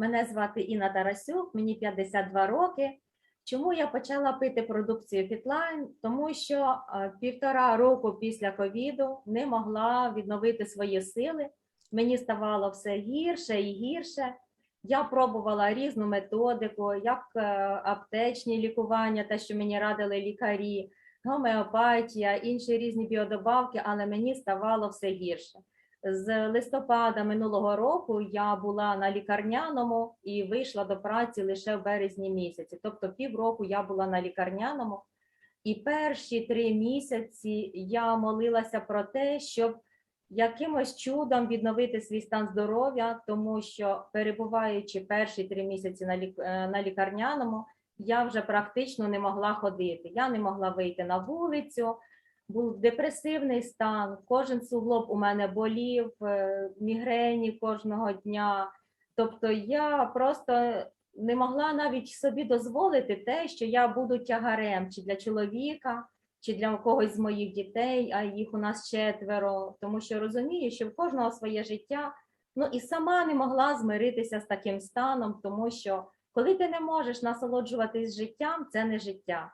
Мене звати Інна Тарасюк, мені 52 роки. Чому я почала пити продукцію Fitline? Тому що е, півтора року після ковіду не могла відновити свої сили. Мені ставало все гірше і гірше. Я пробувала різну методику, як е, аптечні лікування, те, що мені радили лікарі, гомеопатія, інші різні біодобавки, але мені ставало все гірше. З листопада минулого року я була на лікарняному і вийшла до праці лише в березні місяці. Тобто півроку я була на лікарняному, і перші три місяці я молилася про те, щоб якимось чудом відновити свій стан здоров'я, тому що перебуваючи перші три місяці на, лік... е, на лікарняному, я вже практично не могла ходити. Я не могла вийти на вулицю був депресивний стан, кожен суглоб у мене болів, е, мігрені кожного дня. Тобто я просто не могла навіть собі дозволити те, що я буду тягарем чи для чоловіка, чи для когось з моїх дітей, а їх у нас четверо, тому що розумію, що в кожного своє життя. Ну і сама не могла змиритися з таким станом, тому що коли ти не можеш насолоджуватись життям, це не життя.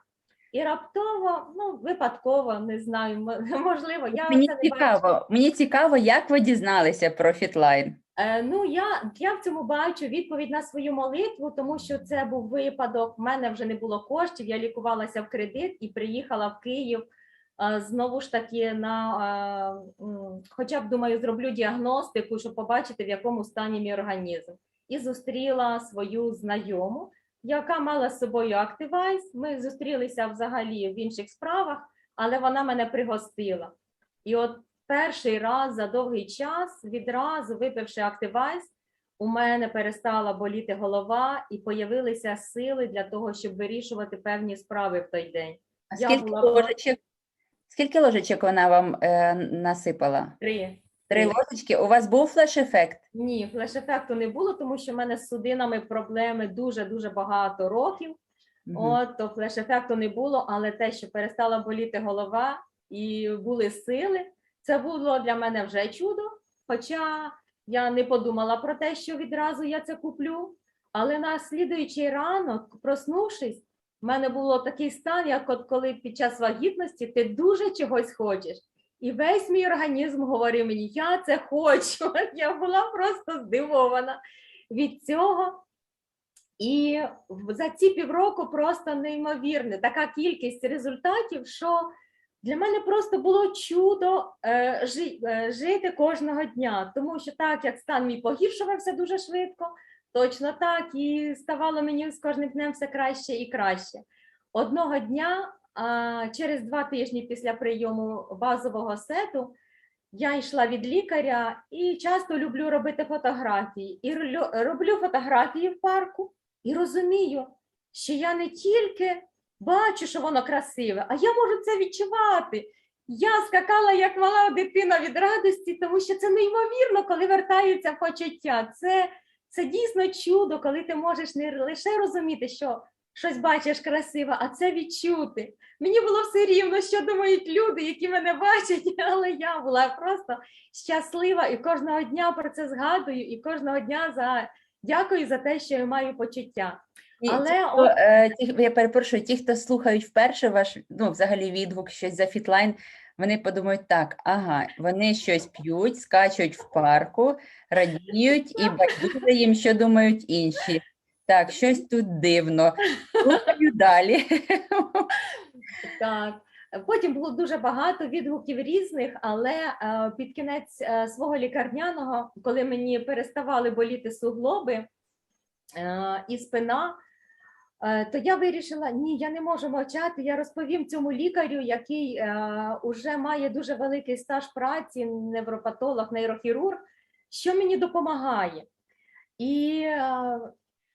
І раптово, ну випадково, не знаю, можливо, я Мені це не бачила. цікаво, мені цікаво, як ви дізналися про Fitline? Е, ну я, я в цьому бачу відповідь на свою молитву, тому що це був випадок. в мене вже не було коштів. Я лікувалася в кредит і приїхала в Київ. е, Знову ж таки, на е, хоча б думаю, зроблю діагностику, щоб побачити, в якому стані мій організм. І зустріла свою знайому, яка мала з собою Activize. Ми зустрілися взагалі в інших справах, але вона мене пригостила. І от перший раз за довгий час, відразу випивши Activize, у мене перестала боліти голова і появилися сили для того, щоб вирішувати певні справи в той день. А Я скільки була ложечок, скільки ложечок вона вам е, насипала? Три. Три ложечки. У вас був флеш-ефект? Ні, флеш-ефекту не було, тому що в мене з судинами проблеми дуже-дуже багато років. От, то флеш-ефекту не було, але те, що перестала боліти голова і були сили, це було для мене вже чудо. Хоча я не подумала про те, що відразу я це куплю. Але на слідуючий ранок, проснувшись, в мене було такий стан, як от коли під час вагітності ти дуже чогось хочеш. І весь мій організм говорив мені, я це хочу. Я була просто здивована від цього. І за ці півроку просто неймовірне, така кількість результатів, що для мене просто було чудо е, е, жити кожного дня, тому що так як стан мій погіршувався дуже швидко, точно так і ставало мені з кожним днем все краще і краще. Одного дня, через два тижні після прийому базового сету, я йшла від лікаря і часто люблю робити фотографії. І роблю фотографії в парку і розумію, що я не тільки бачу, що воно красиве, а я можу це відчувати. Я скакала як мала дитина від радості, тому що це неймовірно, коли вертаються почуття. Це, це дійсно чудо, коли ти можеш не лише розуміти, що щось бачиш красиве, а це відчути. Мені було все рівно, що думають люди, які мене бачать, але я була просто щаслива і кожного дня про це згадую, і кожного дня за дякую за те, що я маю почуття. І Але ті, хто, е, ті, я перепрошую, ті, хто слухають вперше ваш ну, взагалі відгук, щось за Fitline, вони подумають так, ага, вони щось п'ють, скачуть в парку, радіють і байдуже їм, що думають інші. Так, щось тут дивно. Слухаю далі. Так. Потім було дуже багато відгуків різних, але е, під кінець е, свого лікарняного, коли мені переставали боліти суглоби е, і спина, то я вирішила: ні, я не можу мовчати. Я розповім цьому лікарю, який уже має дуже великий стаж праці, невропатолог, нейрохірург, що мені допомагає. І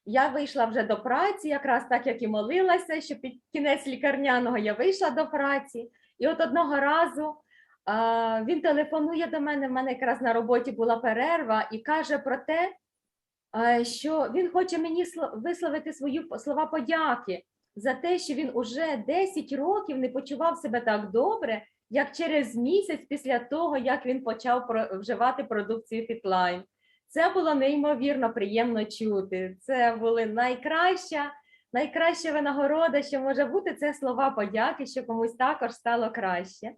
я вийшла вже до праці, якраз так як і молилася, що під кінець лікарняного я вийшла до праці. І от одного разу а, він телефонує до мене. в мене якраз на роботі була перерва, і каже про те, а, що він хоче мені висловити свої слова подяки за те, що він уже 10 років не почував себе так добре, як через місяць після того, як він почав вживати продукцію Fitline. Це було неймовірно приємно чути. Це були найкраща, найкраща винагорода, що може бути, це слова подяки, що комусь також стало краще.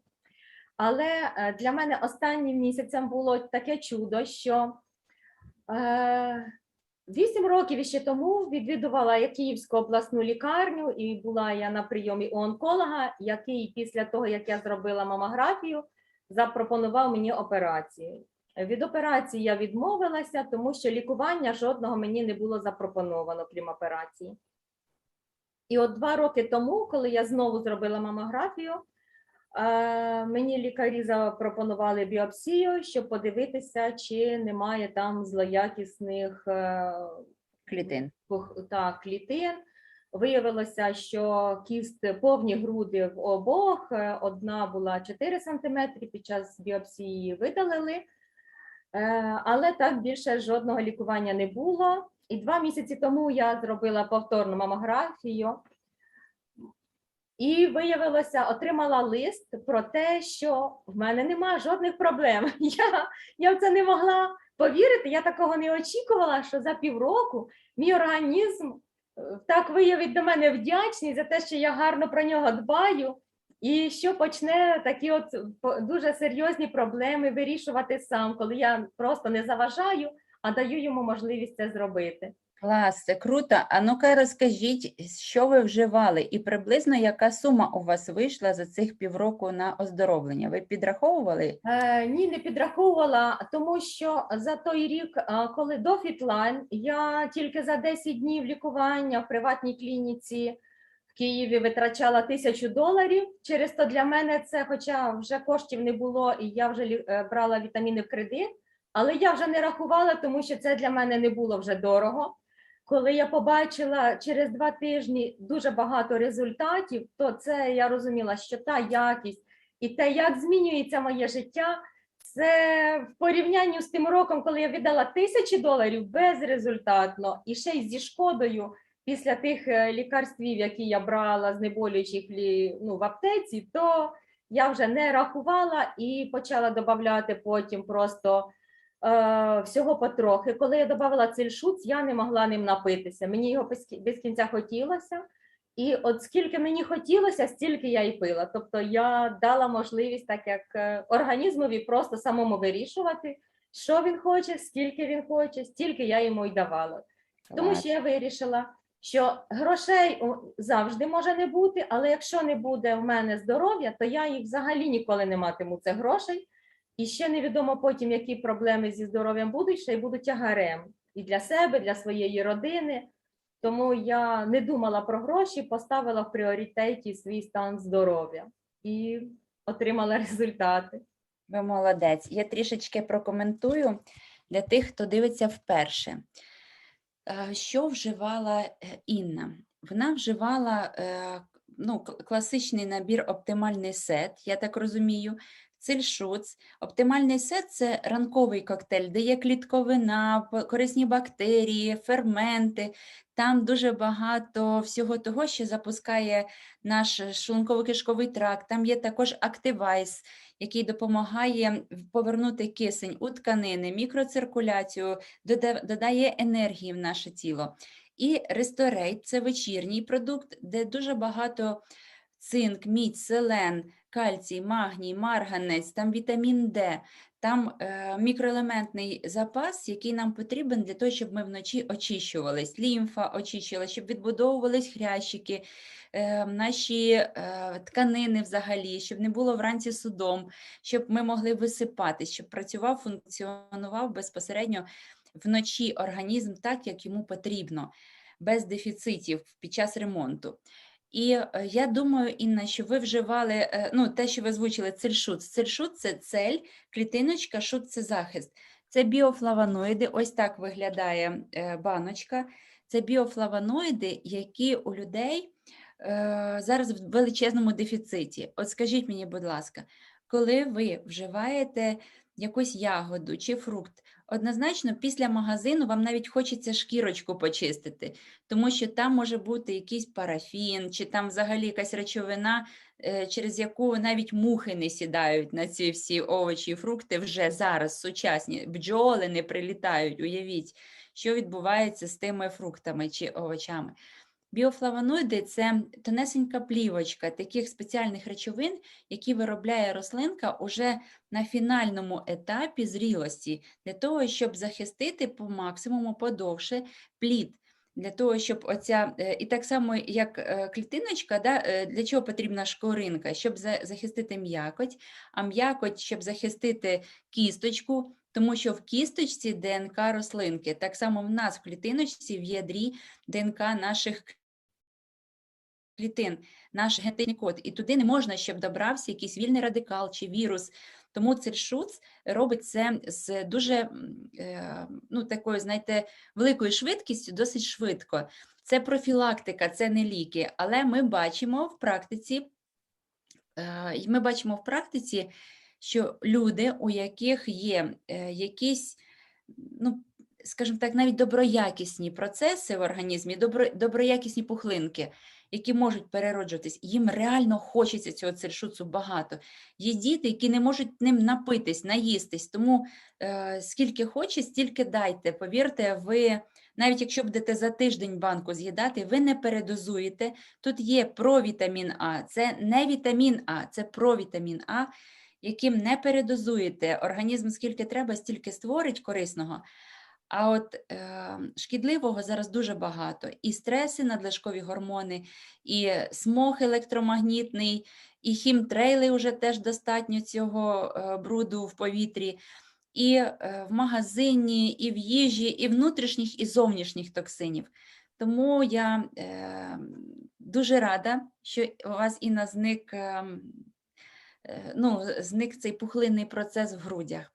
Але е, для мене останнім місяцем було таке чудо, що е, вісім років ще тому відвідувала я Київську обласну лікарню, і була я на прийомі у онколога, який після того, як я зробила мамографію, запропонував мені операцію. Від операції я відмовилася, тому що лікування жодного мені не було запропоновано, крім операції. І от два роки тому, коли я знову зробила мамографію, е, мені лікарі запропонували біопсію, щоб подивитися, чи немає там злоякісних е, Клітин. так, клітин. Виявилося, що кіст повні груди в обох. е, Одна була 4 см, під час біопсії видалили. Е, Але так більше жодного лікування не було. І два місяці тому я зробила повторну мамографію. І виявилося, отримала лист про те, що в мене немає жодних проблем. Я, я в це не могла повірити. Я такого не очікувала, що за півроку мій організм е, так виявить до мене вдячність за те, що я гарно про нього дбаю, і що почне такі от дуже серйозні проблеми вирішувати сам, коли я просто не заважаю, а даю йому можливість це зробити. Клас, це круто. А ну-ка розкажіть, що ви вживали і приблизно яка сума у вас вийшла за цих півроку на оздоровлення? Ви підраховували? Е, ні, не підраховувала, тому що за той рік, е, коли до Фітлайн, я тільки за 10 днів лікування в приватній клініці Києві витрачала тисячу доларів. Через то для мене це, хоча вже коштів не було, і я вже е, брала вітаміни в кредит, але я вже не рахувала, тому що це для мене не було вже дорого. Коли я побачила через два тижні дуже багато результатів, то це я розуміла, що та якість і те, як змінюється моє життя, це в порівнянні з тим роком, коли я віддала тисячі доларів безрезультатно і ще й зі шкодою після тих е, лікарствів, які я брала знеболюючих ну, в аптеці, то я вже не рахувала і почала додавати потім просто е, всього потрохи. Коли я додавала цельшуц, я не могла ним напитися. Мені його без кінця хотілося. І от скільки мені хотілося, стільки я і пила. Тобто я дала можливість, так як е, організмові, просто самому вирішувати, що він хоче, скільки він хоче, стільки я йому й давала. Тому що я вирішила, що грошей завжди може не бути, але якщо не буде в мене здоров'я, то я їх взагалі ніколи не матиму це грошей. І ще невідомо потім, які проблеми зі здоров'ям будуть, ще й будуть тягарем і для себе, для своєї родини. Тому я не думала про гроші, поставила в пріоритеті свій стан здоров'я і отримала результати. Ви молодець. Я трішечки прокоментую для тих, хто дивиться вперше. Е, Що вживала е, Інна? Вона вживала е, ну, класичний набір оптимальний сет, я так розумію. Цильшуц. Оптимальний сет це ранковий коктейль, де є клітковина, корисні бактерії, ферменти. Там дуже багато всього того, що запускає наш шлунково-кишковий тракт. Там є також активайс, який допомагає повернути кисень у тканини, мікроциркуляцію, додає енергії в наше тіло. І ресторейт це вечірній продукт, де дуже багато цинк, мідь, селен, кальцій, магній, марганець, там вітамін Д, там е, мікроелементний запас, який нам потрібен для того, щоб ми вночі очищувались, лімфа очищувалась, щоб відбудовувались хрящики, наші е, тканини взагалі, щоб не було вранці судом, щоб ми могли висипатись, щоб працював, функціонував безпосередньо вночі організм так, як йому потрібно, без дефіцитів під час ремонту. І е, я думаю, Інна, що ви вживали е, ну, те, що ви озвучили, цельшут. Цельшут це цель, клітиночка, шут це захист. Це біофлавоноїди, ось так виглядає баночка. Це біофлавоноїди, які у людей зараз в величезному дефіциті. От скажіть мені, будь ласка, коли ви вживаєте якусь ягоду чи фрукт, однозначно після магазину вам навіть хочеться шкірочку почистити, тому що там може бути якийсь парафін, чи там взагалі якась речовина, е, через яку навіть мухи не сідають на ці всі овочі і фрукти вже зараз сучасні. Бджоли не прилітають. Уявіть, що відбувається з тими фруктами чи овочами. Біофлавоноїди це тонесенька плівочка таких спеціальних речовин, які виробляє рослинка уже на фінальному етапі зрілості, для того, щоб захистити по максимуму подовше плід. Для того, щоб оця, е, і так само, як е, клітиночка, да, е, для чого потрібна шкоринка? Щоб захистити м'якоть, а м'якоть, щоб захистити кісточку, тому що в кісточці ДНК рослинки. Так само в нас в клітиночці, в ядрі ДНК наших клітин, наш генетичний код, і туди не можна, щоб добрався якийсь вільний радикал чи вірус. Тому циршуц робить це з дуже е, ну, такою, знаєте, великою швидкістю, досить швидко. Це профілактика, це не ліки, але ми бачимо в практиці, е, ми бачимо в практиці, що люди, у яких є е, якісь, ну, скажімо так, навіть доброякісні процеси в організмі, добро, доброякісні пухлинки, які можуть перероджуватись, їм реально хочеться цього циршуцу багато. Є діти, які не можуть ним напитись, наїстись, тому е, скільки хоче, стільки дайте. Повірте, ви, навіть якщо будете за тиждень банку з'їдати, ви не передозуєте. Тут є провітамін А, це не вітамін А, це провітамін А, яким не передозуєте. Організм скільки треба, стільки створить корисного. А от е, шкідливого зараз дуже багато. І стреси, надлишкові гормони, і смог електромагнітний, і хімтрейли вже теж достатньо цього е, бруду в повітрі, і е, в магазині, і в їжі, і внутрішніх, і зовнішніх токсинів. Тому я е, дуже рада, що у вас Інна зник, е, е, ну, зник цей пухлинний процес в грудях.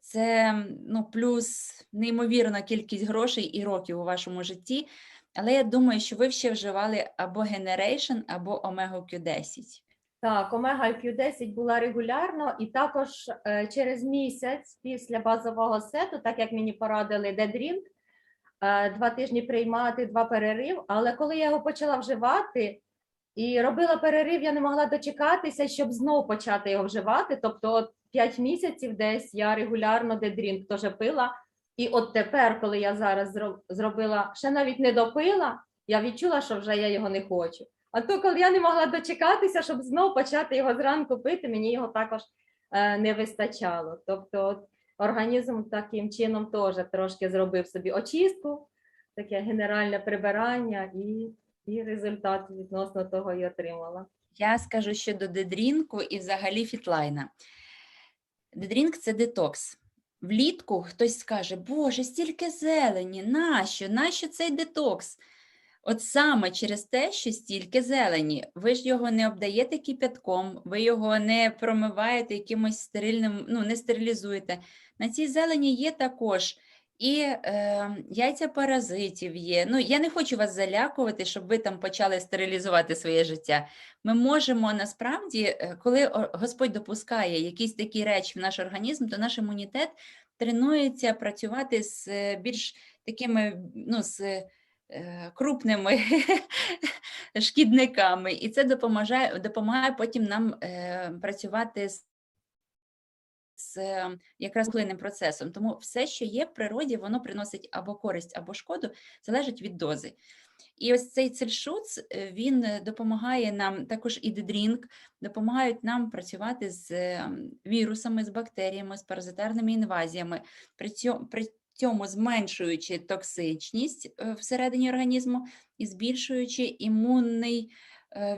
Це ну, плюс неймовірна кількість грошей і років у вашому житті. Але я думаю, що ви ще вживали або Generation, або Omega Q10. Так, омега Q10 була регулярно, і також е, через місяць після базового сету, так як мені порадили Дедрінг, е, два тижні приймати, два перерив. Але коли я його почала вживати і робила перерив, я не могла дочекатися, щоб знову почати його вживати. Тобто, от 5 місяців десь я регулярно Дедрінг теж пила. І от тепер, коли я зараз зробила, ще навіть не допила, я відчула, що вже я його не хочу. А то, коли я не могла дочекатися, щоб знову почати його зранку пити, мені його також е, не вистачало. Тобто, от, організм таким чином теж трошки зробив собі очистку, таке генеральне прибирання, і, і результат відносно того і отримала. Я скажу щодо дедрінку і взагалі фітлайна. Дедрінк це детокс. Влітку хтось скаже, Боже, стільки зелені, нащо? Нащо цей детокс? От саме через те, що стільки зелені, ви ж його не обдаєте кипятком, ви його не промиваєте якимось стерильним, ну не стерилізуєте. На цій зелені є також і е, яйця паразитів є. Ну, я не хочу вас залякувати, щоб ви там почали стерилізувати своє життя. Ми можемо насправді, е, коли Господь допускає якісь такі речі в наш організм, то наш імунітет тренується працювати з е, більш такими, ну, з е, крупними шкідниками, і це допомагає, допомагає потім нам е, працювати з з е, якраз плинним процесом. Тому все, що є в природі, воно приносить або користь, або шкоду, залежить від дози. І ось цей цельшуц, е, він е, допомагає нам, також і дедрінг, допомагають нам працювати з е, вірусами, з бактеріями, з паразитарними інвазіями, при цьому, при цьому зменшуючи токсичність е, всередині організму і збільшуючи імунний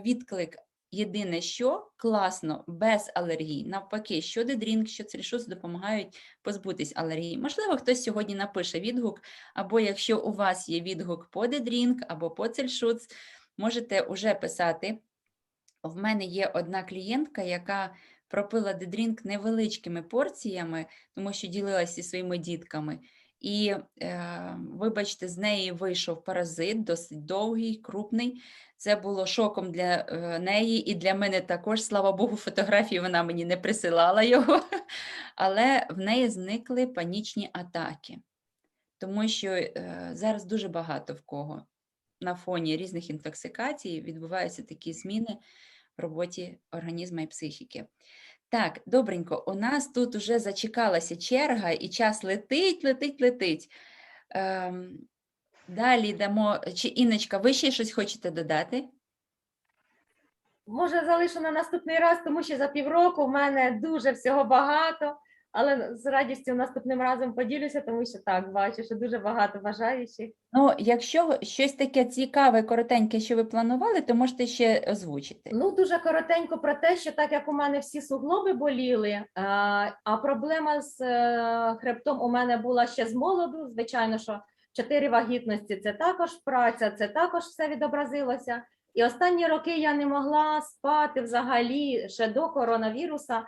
відклик. Єдине, що класно, без алергій. Навпаки, що дедрінг, що цельшуц допомагають позбутись алергії. Можливо, хтось сьогодні напише відгук, або якщо у вас є відгук по дедрінг або по цельшуц, можете уже писати. В мене є одна клієнтка, яка пропила дедрінг невеличкими порціями, тому що ділилася зі своїми дітками. І, е, вибачте, з неї вийшов паразит, досить довгий, крупний. Це було шоком для е, неї і для мене також. Слава Богу, фотографії вона мені не присилала його, але в неї зникли панічні атаки, тому що е, зараз дуже багато в кого на фоні різних інтоксикацій відбуваються такі зміни в роботі організму і психіки. Так, добренько, у нас тут уже зачекалася черга, і час летить, летить, летить. Ем, далі йдемо. Чи Інночка, ви ще щось хочете додати? Може, залишу на наступний раз, тому що за півроку в мене дуже всього багато, але з радістю наступним разом поділюся, тому що так бачу, що дуже багато бажаючих. Ну, якщо щось таке цікаве, коротеньке, що ви планували, то можете ще озвучити. Ну, дуже коротенько про те, що так як у мене всі суглоби боліли, е, а проблема з е, хребтом у мене була ще з молоду. Звичайно, що чотири вагітності це також праця, це також все відобразилося. І останні роки я не могла спати взагалі ще до коронавіруса.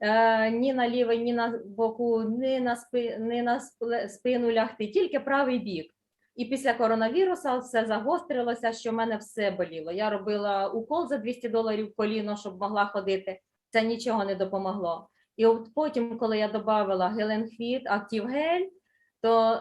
е, Ні на лівий, ні на боку, ні на спи, ні на спину лягти, тільки правий бік. І після коронавіруса все загострилося, що в мене все боліло. Я робила укол за 200 доларів коліно, щоб могла ходити. Це нічого не допомогло. І от потім, коли я додавала Геленхвіт, Активгель, то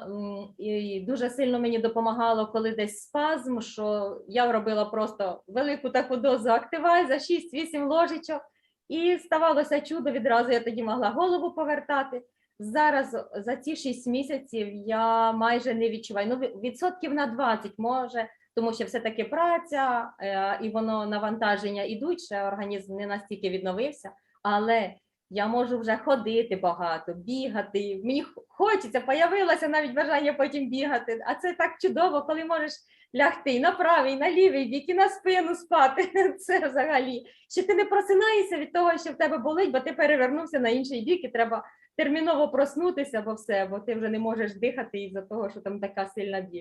і дуже сильно мені допомагало, коли десь спазм, що я робила просто велику таку дозу активай за 6-8 ложечок, і ставалося чудо, відразу я тоді могла голову повертати. Зараз за ці 6 місяців я майже не відчуваю. Ну, відсотків на 20 може, тому що все-таки праця е, і воно навантаження ідуть, ще організм не настільки відновився, але я можу вже ходити багато, бігати. Мені хочеться, появилося навіть бажання потім бігати. А це так чудово, коли можеш лягти на правий, на лівий бік, і на спину спати. Це взагалі. Що ти не просинаєшся від того, що в тебе болить, бо ти перевернувся на інший бік, і треба терміново проснутися, бо все, бо ти вже не можеш дихати із-за того, що там така сильна біль.